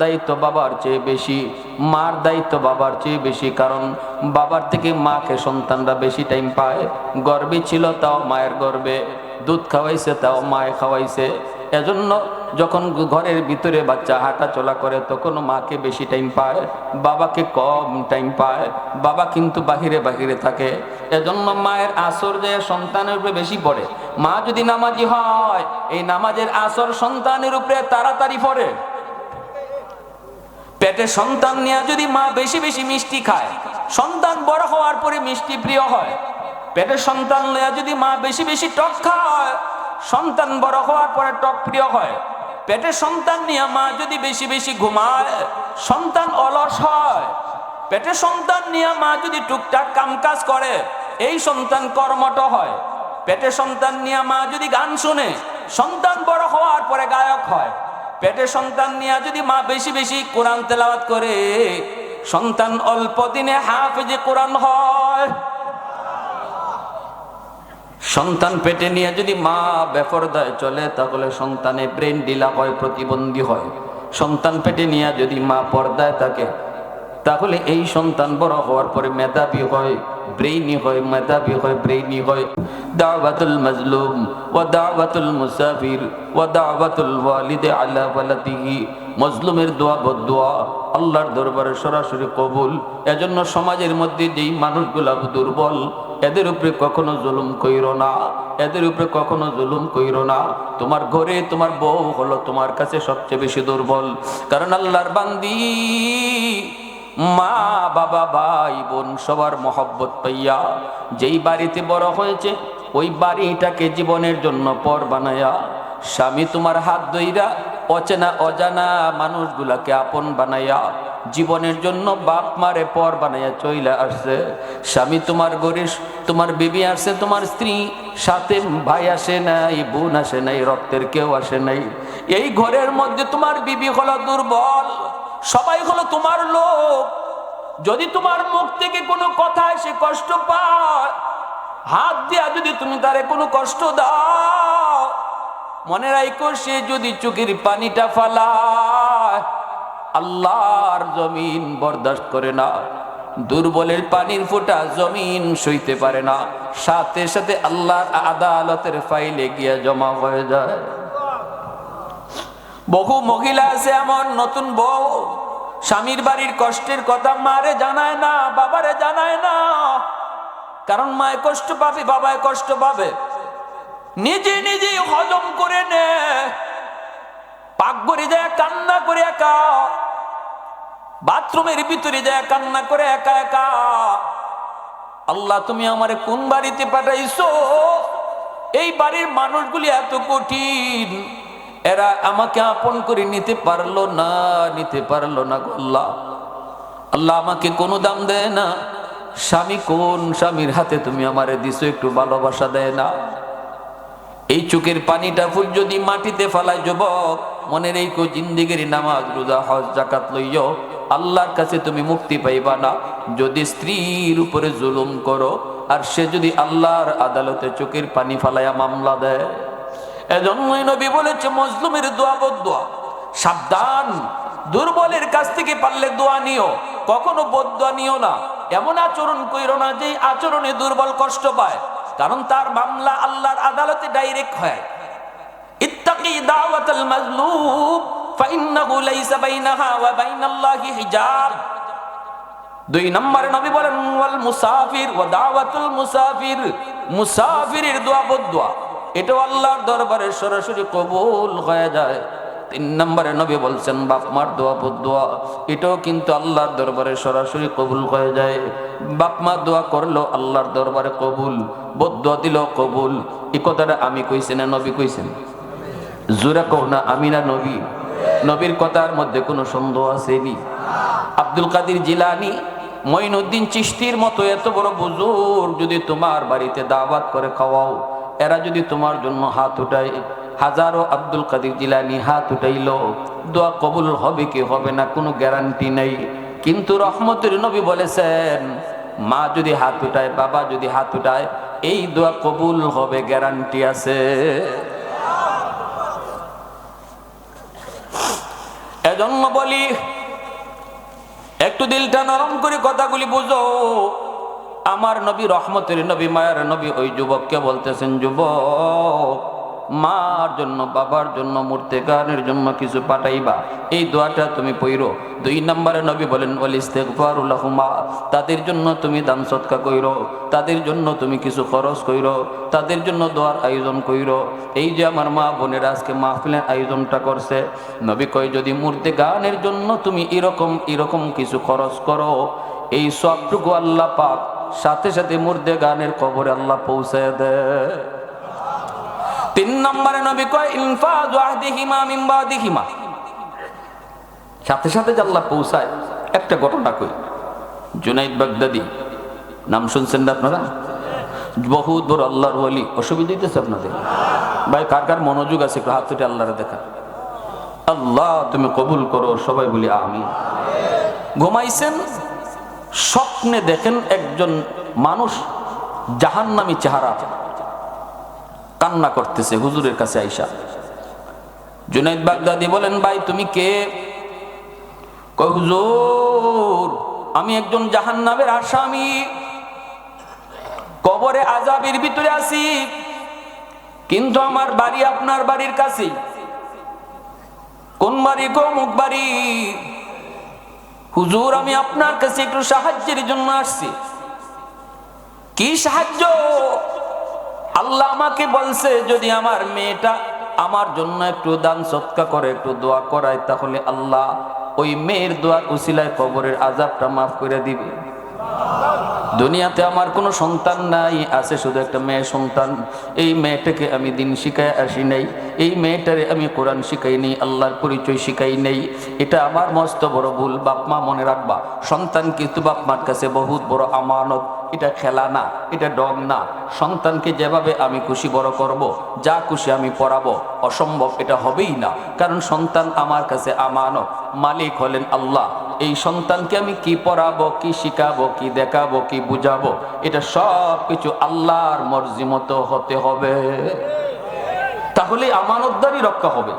দায়িত্ব বাবার চেয়ে বেশি, মার দায়িত্ব বাবার চেয়ে বেশি, কারণ বাবার থেকে মাকে সন্তানরা বেশি টাইম পায়। গর্বে ছিল তাও মায়ের গর্বে, দুধ খাওয়াইছে তাও মায়ে খাওয়াইছে। এজন্য যখন ঘরের ভিতরে বাচ্চা হাঁটা চলা করে, তখন মাকে বেশি টাইম পায়, বাবাকে কম টাইম পায়। বাবা কিন্তু বাহিরে বাহিরে থাকে। এজন্য মায়ের আসর যে সন্তানের উপরে বেশি পড়ে। মা যদি নামাজি হয়, এই নামাজের আসর সন্তানের উপরে তাড়াতাড়ি পড়ে। পেটে সন্তান নিয়ে যদি মা বেশি বেশি মিষ্টি খায়, সন্তান বড় হওয়ার পরে মিষ্টি প্রিয় হয়। পেটে সন্তান নিয়ে যদি মা বেশি বেশি টক খায়, সন্তান বড় হওয়ার পরে টক প্রিয় হয়। পেটে সন্তান নিয়ে মা যদি বেশি বেশি ঘুমায়, সন্তান অলস হয়। পেটে সন্তান নিয়ে মা যদি টুকটাক কামকাজ করে, এই সন্তান কর্মট হয়। পেটে সন্তান নিয়ে মা যদি গান শুনে, সন্তান বড় হওয়ার পরে গায়ক হয়। পেটে সন্তান নিয়ে যদি মা বেশি বেশি কোরআন তেলাওয়াত করে, সন্তান অল্প দিনে হাফেজে কোরআন হয়। সন্তান পেটে নিয়ে যদি মা বেপরদায় চলে, তাহলে সন্তানে ব্রেন ডিলা হয়, প্রতিবন্ধী হয়। সন্তান পেটে নিয়ে যদি মা পর্দায় থাকে, তাহলে এই সন্তান বড় হওয়ার পরে মেধাবী হয়, ব্রেইনি হয়, মেধাবী হয়, ব্রেইনি হয়। দাওয়াতুল মাজলুম ওয়া দাওয়াতুল মুসাফির ওয়া দাওয়াতুল ওয়ালিদে আলা ওয়ালাদিহি। মজলুমের দোয়া বদুয়া আল্লাহর দরবারে সরাসরি কবুল। এজন্য সমাজের মধ্যে যেই মানুষগুলা দুর্বল, এদের উপরে কখনো জুলুম কইরো না। এদের উপরে কখনো জুলুম কইরো না। তোমার ঘরে তোমার বউ হলো তোমার কাছে সবচেয়ে বেশি দুর্বল। কারণ আল্লাহর বান্দি মা, বাবা, ভাই, বোন সবার মহব্বত পাইয়া যেই বাড়িতে বড় হয়েছে ওই বাড়িটাকে জীবনের জন্য পর বানায়া স্বামী তোমার হাত দইরা অচেনা অজানা মানুষগুলাকে আপন বানাইয়া জীবনের জন্য বাপ মারে পর বানাইয়া চইলা আসছে। স্বামী তোমার গরিস তোমার বিবি আসছে, তোমার স্ত্রী, সাথে ভাই আসে নাই, বোন আসে নাই, রক্তের কেউ আসে নাই। এই ঘরের মধ্যে তোমার বিবি হলো দুর্বল, সবাই হলো তোমার লোক। যদি তোমার মুখ থেকে কোনো কথা এসে কষ্ট পায় হাত দিয়া যদি তুমি তারে কোনো কষ্ট দাও, মনে রাখো সে যদি চোখের পানিটা ফালায়, আল্লাহর জমিন বরদাস্ত করে না, দুর্বলের পানির ফোঁটা জমিন সইতে পারে না, সাথে সাথে আল্লাহর আদালতের ফাইলে গিয়া জমা হয়ে যায়। বহু মহিলা আছে এমন, নতুন বউ, স্বামীর বাড়ির কষ্টের কথা মারে জানায় না, বাবারে জানায় না কারণ মায় কষ্ট পাবে, বাবায় কষ্ট পাবে। নিজে নিজে হজম করে নে। পাক করে যায়, কান্না করে একা। বাথরুমের ভিতরে যায়, কান্না করে একা একা। আল্লাহ, তুমি আমারে কোন বাড়িতে পাঠাইছো? এই বাড়ির মানুষগুলি এত কঠিন। এরা আমাকে আপন করে নিতে পারল না, নিতে পারল না আল্লাহ। আল্লাহ আমাকে কোনো দাম দেয় না। স্বামী কোন স্বামীর হাতে তুমি আমারে দিছো একটু ভালোবাসা দেয় না? এই চোখের পানিটা ফুল যদি মাটিতে ফালায় যুবক এই কো জিন্দিগির নামাজ, রোজা, হজ জাকাত লইয় আল্লাহর কাছে তুমি মুক্তি পাইবা না। যদি স্ত্রীর উপরে জুলুম করো, আর সে যদি আল্লাহর আদালতে চোখের পানি ফালাইয়া মামলা দেয়। এজন্যই নবী বলেছে, মজলুমের দোয়া বদোয়া সাবধান, দুর্বলের কাছ থেকে পারলে দোয়া নিও, কখনো বদোয়া নিও না। এমন আচরণ কইরো না যে আচরণে দুর্বল কষ্ট পায়, কারণ তার মামলা আল্লাহর আদালতে ডাইরেক্ট হয়। ইত্তাকি দাওয়াতাল মাজলুম, ফাইন্নাহু লাইসা বাইনাহা ওয়া বাইনাল্লাহি হিজাব। দুই নম্বরে নবী বলেন, ওয়াল মুসাফির ওয়া দাওয়াতুল মুসাফির, মুসাফিরের দোয়া বদোয়া এটাও আল্লাহর দরবারে সরাসরি কবুল হয়ে যায়। তিন নম্বরে নবী বলছেন, বাপ মার দোয়া বদোয়া এটাও কিন্তু আল্লাহর দরবারে সরাসরি কবুল হয়ে যায়। বাপ মা দোয়া করল, আল্লাহর দরবারে কবুল। বদোয়া দিল, কবুল। এই কথাটা আমি কইছি না, নবী কইছেন? জোরা কহ না, আমি না নবী? নবীর কথার মধ্যে কোনো সন্দেহ আসেনি। আব্দুল কাদির জিলানি মঈনুদ্দিন চিস্তির মতো এত বড় বুজুর্গ যদি তোমার বাড়িতে দাওয়াত করে খাওয়াও, এরা যদি তোমার জন্য হাত উঠায় হাজারো আব্দুল কাদির জিলানি হাত উঠাইল, দোয়া কবুল হবে কি হবে না কোনো গ্যারান্টি নেই। কিন্তু রহমতের নবী বলেছেন, মা যদি হাত উঠায়, বাবা যদি হাত উঠায়, এই দোয়া কবুল হবে, গ্যারান্টি আছে। এজন্য বলি, একটু দিলটা নরম করে কথাগুলি বুঝো। আমার নবী রহমতের নবী, মায়ের নবী, ওই যুবককে বলতেছেন, যুবক মার জন্য, বাবার জন্য মূর্তি গানের জন্য কিছু পাঠাইবা। এই দোয়াটা তুমি পইরো। দুই নম্বরে নবী বলেন ওয়ালিস্তেগফারুল্লাহুমা তাদের জন্য তুমি দান সৎকা কইরো, তাদের জন্য তুমি কিছু খরচ কইরো, তাদের জন্য দোয়ার আয়োজন কইরো। এই যে আমার মা বোনের আজকে মাহফিলের আয়োজনটা করছে, নবী কয়, যদি মূর্তি গানের জন্য তুমি এরকম এরকম কিছু খরচ করো, এই সবটুকু আল্লাহ পাক সাথে সাথে মুর্দে গানের কবরে আল্লাহ পৌঁছায় দেয় তিন নম্বরে নবী কয়, ইনফাজ ওয়াহদিহিমা মিন বাদিহিমা। সাথে সাথে আল্লাহ পৌঁছায়। একটা ঘটনা কই, জুনাইদ বাগদাদি, নাম শুনছেন না আপনারা? বহুত বড় আল্লাহর ওলি অসুবিধা হইতেছে আপনাদের। ভাই, কার কার মনোযোগ আছে, একটু হাত তুটে আল্লাহরে দেখা আল্লাহ, তুমি কবুল করো, সবাই বলি আমি ঘুমাইছেন, স্বপ্নে দেখেন একজন মানুষ জাহান্নামী চেহারা কান্না করতেছে হুজুরের কাছে আইসা। জুনাইদ বাগদাদি বলেন, ভাই, তুমি কে? হুজুর, আমি একজন জাহান্নামের আসামি। কবরে আজাবের ভিতরে আছি, কিন্তু আমার বাড়ি আপনার বাড়ির কাছে। কোন বাড়ি কোমুক বাড়ি? হুজুর, আমি আপনার কাছে একটু সাহায্যের জন্য আসছি। কি সাহায্য? আল্লাহ আমাকে বলছে, যদি আমার মেয়েটা আমার জন্য একটু দান, সৎকা করে, একটু দোয়া করায়, তাহলে আল্লাহ ওই মেয়ের দোয়ার উসিলায় কবরের আজাবটা মাফ করে দিবে। দুনিয়াতে আমার কোনো সন্তান নাই, আছে শুধু একটা মেয়ে সন্তান। এই মেয়েটাকে আমি দিন শিখায় আসি নাই, এই মেয়েটারে আমি কোরআন শিখাই নেই, আল্লাহর পরিচয় শিখাই নেই। এটা আমার মস্ত বড় ভুল, বাপ মা মনে রাখবা। সন্তান কিন্তু বাপ মার কাছে বহুত বড় আমানত। এটা খেলা না, এটা ডগ না। সন্তানকে যেভাবে আমি খুশি বড় করব, যা খুশি আমি পড়াবো, অসম্ভব এটা হবেই না। কারণ সন্তান আমার কাছে আমানত। মালিক হলেন আল্লাহ। এই সন্তানকে আমি কি পড়াবো, কি শিখাবো, কি দেখাবো, কি বুঝাবো, এটা সব কিছু আল্লাহর মর্জি মতো হতে হবে। তাহলে আমানতদারি রক্ষা হবে।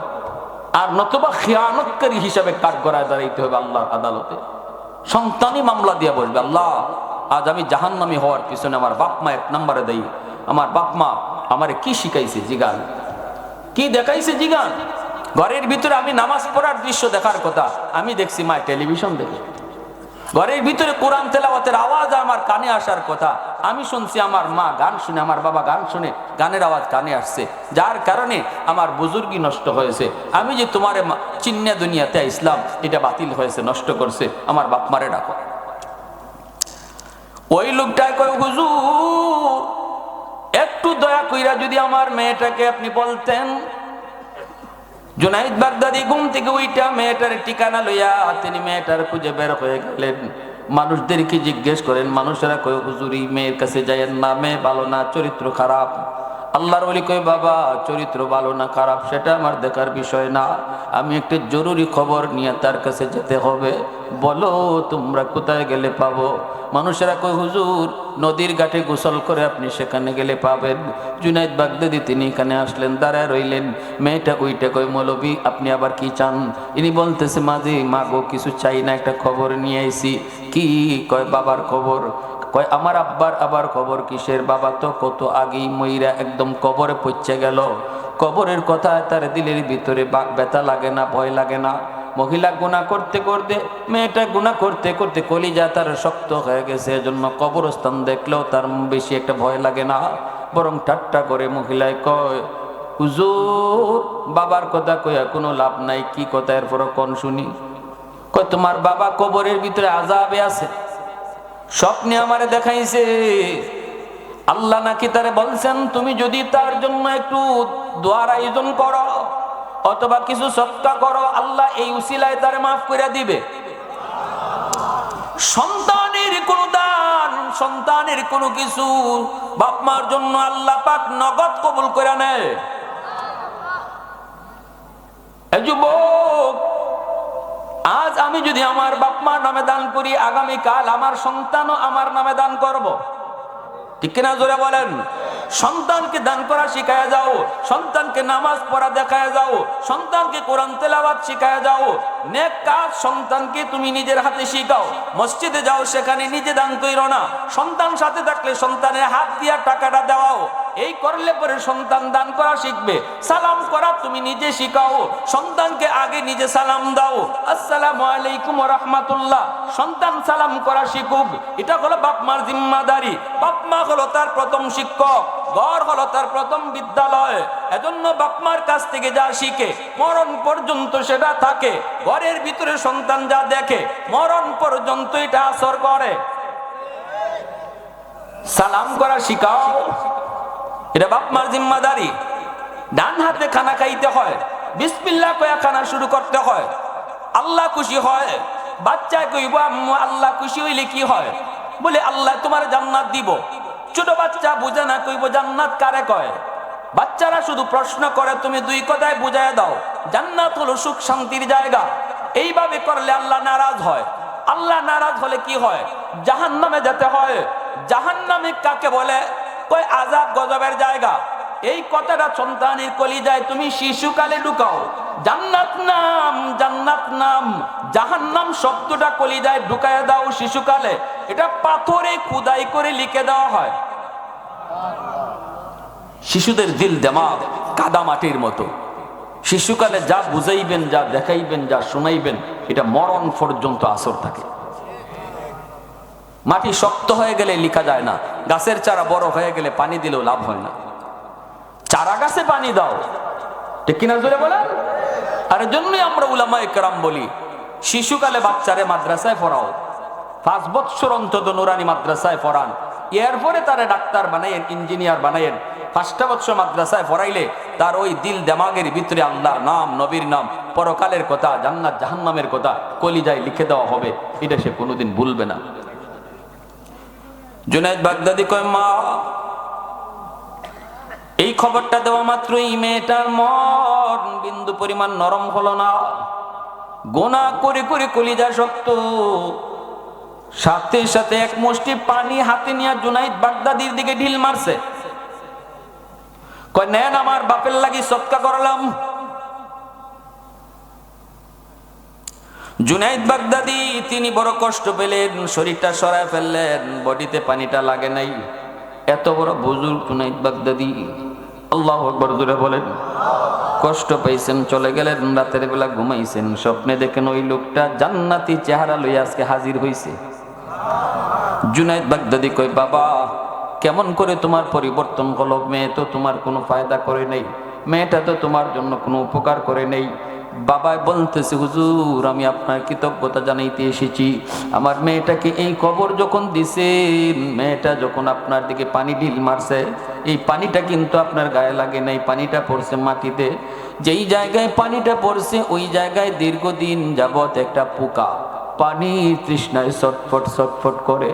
আর নতুবা খেয়ানতকারী হিসাবে কাঠ গড়ায় দাঁড়াইতে হবে আল্লাহর আদালতে? সন্তানই মামলা দিয়ে বলবে আল্লাহ, আজ আমি জাহান্নামি হওয়ার পিছনে আমার বাপ মা এক নম্বরে দেই আমার বাপ মা আমারে কি শিখাইছে জিগান? কি দেখাইছে জিগান? ঘরের ভিতরে আমি নামাজ পড়ার দৃশ্য দেখার কথা। আমি দেখছি মা টেলিভিশন দেখে। ঘরের ভিতরে কোরআন তেলাওয়াতের আওয়াজ আমার কানে আসার কথা। আমি শুনছি আমার মা গান শুনে, আমার বাবা গান শুনে, গানের আওয়াজ কানে আসছে। যার কারণে আমার বুজুর্গি নষ্ট হয়েছে। আমি যে তোমার চিন্না দুনিয়াতে ইসলাম, এটা বাতিল হয়েছে, নষ্ট করছে, আমার বাপ মারে ডাকো। ওই লোকটায় কয়, হুজুর, একটু দয়া কইরা যদি আমার মেয়েটাকে আপনি বলতেন জুনাইদ বাগদাদি ঘুম থেকে ওইটা মেয়েটার ঠিকানা লইয়া তিনি মেয়েটার খুঁজে বের হয়ে গেলেন। মানুষদেরকে জিজ্ঞেস করেন, মানুষেরা কয়, হুজুরি, মেয়ের কাছে যায় না, মেয়ে ভালো না, চরিত্র খারাপ আল্লাহর বলি কই বাবা, চরিত্র ভালো না খারাপ সেটা আমার দেখার বিষয় না। আমি একটি জরুরি খবর নিয়ে তার কাছে যেতে হবে। বলো, তোমরা কোথায় গেলে পাবো? মানুষেরা কই হুজুর, নদীর ঘাটে গোসল করে আপনি সেখানে গেলে পাবেন। জুনাইদ বাগদাদি তিনি এখানে আসলেন, দাঁড়ায় রইলেন। মেয়েটা ওইটা কই মৌলবী, আপনি আবার কি চান? ইনি বলতেছে, মাঝে, মাগো, কিছু চাই না, একটা খবর নিয়ে আইছি। কি? কয়, বাবার খবর। কয়, আমার আব্বার আবার খবর কিসের? বাবা তো কত আগেই ময়রা একদম কবরে পচে গেল। কবরের কথা তার দিলের ভিতরে বাঘ ব্যথা লাগে না, ভয় লাগে না। মহিলা গুণা করতে করতে, মেয়েটা গুণা করতে করতে কলিজা তার শক্ত হয়ে গেছে। এজন্য কবরস্থান দেখলেও তার বেশি একটা ভয় লাগে না। বরং ঠাট্টা করে মহিলায় কয়, হুজুর, বাবার কথা কইয়া কোনো লাভ নাই। কি কথা? এরপর কন শুনি। কয়, তোমার বাবা কবরের ভিতরে আজাবে আছে? স্বপ্নে আমারে দেখাইছে। আল্লাহ নাকি তারে বলছেন, তুমি যদি তার জন্য একটু দোয়ার আয়োজন করো অথবা কিছু সৎকা করো, আল্লাহ এই উসিলায় তারে মাফ করে দিবে। সন্তানের কোন দান, সন্তানের কোনো কিছু বাপ মার জন্য আল্লাহ পাক নগদ কবুল করে নেয়। যুবক আজ আমি যদি আমার বাপ মার নামে দান করি আগামী কাল আমার সন্তানও আমার নামে দান করব। ঠিক কিনা জোরে বলেন? সন্তানকে দান করা শিখায় যাও, সন্তানকে নামাজ পড়া দেখায় যাও, সন্তানকে কোরআন তেলাওয়াত শিখায় যাও। নেক কাজ সন্তানকে তুমি নিজের হাতে শিখাও। মসজিদে যাও, সেখানে নিজে দান কইরো না। সন্তান সাথে থাকলে সন্তানের হাত দিয়া টাকাটা দেওয়াও। এই করলে পরে সন্তান দান করা শিখবে। সালাম করা তুমি নিজে শিখাও। সন্তানকে আগে নিজে সালাম দাও। আসসালামু আলাইকুম রাহমাতুল্লাহ। সন্তান সালাম করা শিখুক। এটা হলো বাপ মার জিম্মাদারি। বাপ মা হলো তার প্রথম শিক্ষক। ঘর হলো তার প্রথম বিদ্যালয়। এজন্য বাপ মার কাছ থেকে যা শিখে, মরণ পর্যন্ত সেটা থাকে। ঘরের ভিতরে সন্তান যা দেখে, মরণ পর্যন্ত এটা আসর করে। সালাম করা শিখাও। এটা বাপ মার জিম্মাদারি। ডান হাতে খানা খাইতে হয়, বিসমিল্লাহ কয়া খানা শুরু করতে হয়। আল্লাহ খুশি হয় বাচ্চা কইব, আম্মু, আল্লাহ খুশি হইলে কি হয়? বলে, আল্লাহ তোমার জান্নাত দিব। ছোট বাচ্চা বুঝে না, কইব, জান্নাত কারে কয়? বাচ্চারা শুধু প্রশ্ন করে, তুমি দুই কথায় বুঝায় দাও। জান্নাত হলো সুখ শান্তির জায়গা। এইভাবে করলে আল্লাহ নারাজ হয়। আল্লাহ নারাজ হলে কি হয়? জাহান নামে যেতে হয়। জাহান নামে কাকে বলে? কই আজাব গজবের জায়গা। এই কথাটা সন্তানের কলি যায় তুমি শিশুকালে ঢুকাও। জান্নাত নাম জান্নাত নাম, জাহান্নাম শব্দটা কলি যায় ঢুকায় দাও শিশুকালে। এটা পাথরে খুদাই করে লিখে দেওয়া হয়। শিশুদের দিল দেমাগ কাদা মাটির মতো। শিশুকালে যা বুঝাইবেন, যা দেখাইবেন, যা শুনাইবেন, এটা মরণ পর্যন্ত আসর থাকে। মাটি শক্ত হয়ে গেলে লিখা যায় না। গাছের চারা বড় হয়ে গেলে পানি দিলেও লাভ হয় না। চারা গাছে পানি দাও। কিনা জোরে বলেন? আর জন্যই আমরা উলামা একরাম বলি, শিশুকালে বাচ্চারে মাদ্রাসায় পড়াও। পাঁচ বৎসর অন্তত নুরানি মাদ্রাসায় পড়ান। এরপরে তারা ডাক্তার বানাইয়েন, ইঞ্জিনিয়ার বানাইয়েন। পাঁচটা বৎসর মাদ্রাসায় পড়াইলে তার ওই দিল দেমাগের ভিতরে আল্লাহর নাম, নবীর নাম, পরকালের কথা, জান্নাত, জাহান্নামের কথা কলিজায় লিখে দেওয়া হবে। এটা সে কোনোদিন ভুলবে না। জুনাইদ বাগদাদি কয়, মা, এই খবরটা দেওয়া মাত্র মাত্রই মেয়েটার মন বিন্দু পরিমাণ নরম হলো না। গোনা করে করে কলিজা শক্ত। সাথে সাথে এক মুষ্টি পানি হাতে নিয়ে জুনাইদ বাগদাদির দিকে ঢিল মারছে। কয়, নেন আমার বাপের লাগি সৎকা করলাম। জুনাইদ বাগদাদি, তিনি বড় কষ্ট পেলেন, শরীরটা সরায় ফেললেন, বডিতে পানিটা লাগে নাই। এত বড় বুজুর্গ জুনাইদ বাগদাদি, আল্লাহ আকবর জুড়ে বলেন। কষ্ট পাইছেন চলে গেলেন, রাতের বেলা ঘুমাইছেন। স্বপ্নে দেখেন ওই লোকটা জান্নাতি চেহারা লইয়া আজকে হাজির হইছে। জুনাইদ বাগদাদি কই বাবা, কেমন করে তোমার পরিবর্তন হলো? মেয়ে তো তোমার কোনো ফায়দা করে নেই। মেয়েটা তো তোমার জন্য কোনো উপকার করে নেই। বাবা বলতেছে, হুজুর, আমি আপনার কৃতজ্ঞতা জানাইতে এসেছি। আমার মেয়েটাকে এই খবর যখন দিছে, মেয়েটা যখন আপনার দিকে পানি ঢিল মারছে, এই পানিটা কিন্তু আপনার গায়ে লাগে নাই পানিটা পড়ছে মাটিতে। যেই জায়গায় পানিটা পড়ছে, ওই জায়গায় দীর্ঘদিন যাবত একটা পোকা পানির তৃষ্ণায় ছটফট ছটফট করে।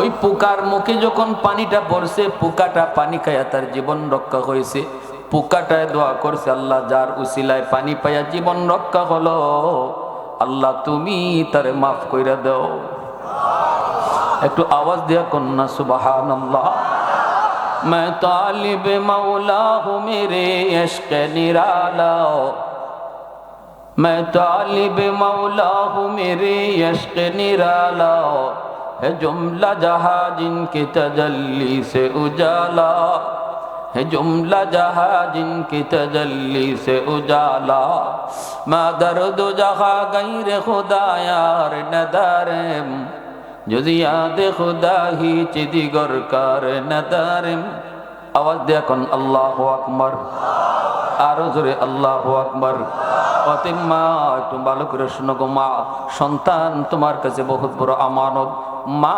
ওই পোকার মুখে যখন পানিটা পড়ছে, পোকাটা পানি খাইয়া তার জীবন রক্ষা হয়েছে। পোকাটায় দোয়া করছে আল্লাহ, যার উসিলায় পানি পাইয়া জীবন রক্ষা হলো। আল্লাহ, তুমি তারে মাফ করে দাও। একটু আওয়াজ দেয়া কন্যা সুবাহান মা তালিব মাওলা হু মেরে ইশকে নিরালা। মা তালিব মাওলা হু মেরে ইশকে নিরালা। হে জুমলা জাহাজিন কি তাজাল্লি সে উজালা। ہے جملہ جہاں جن সে উজালা, মা اجالا ما درد جہاں غیر خدا یار ندارم যদি আদে খোদা হি চিদি গরকার নাদারেম। আওয়াজ দে এখন আল্লাহু আকবার। আরও জোরে আল্লাহ আকবার। অতএব মা একটু ভালো করে শুনো মা, সন্তান তোমার কাছে বহুত বড় আমানত। মা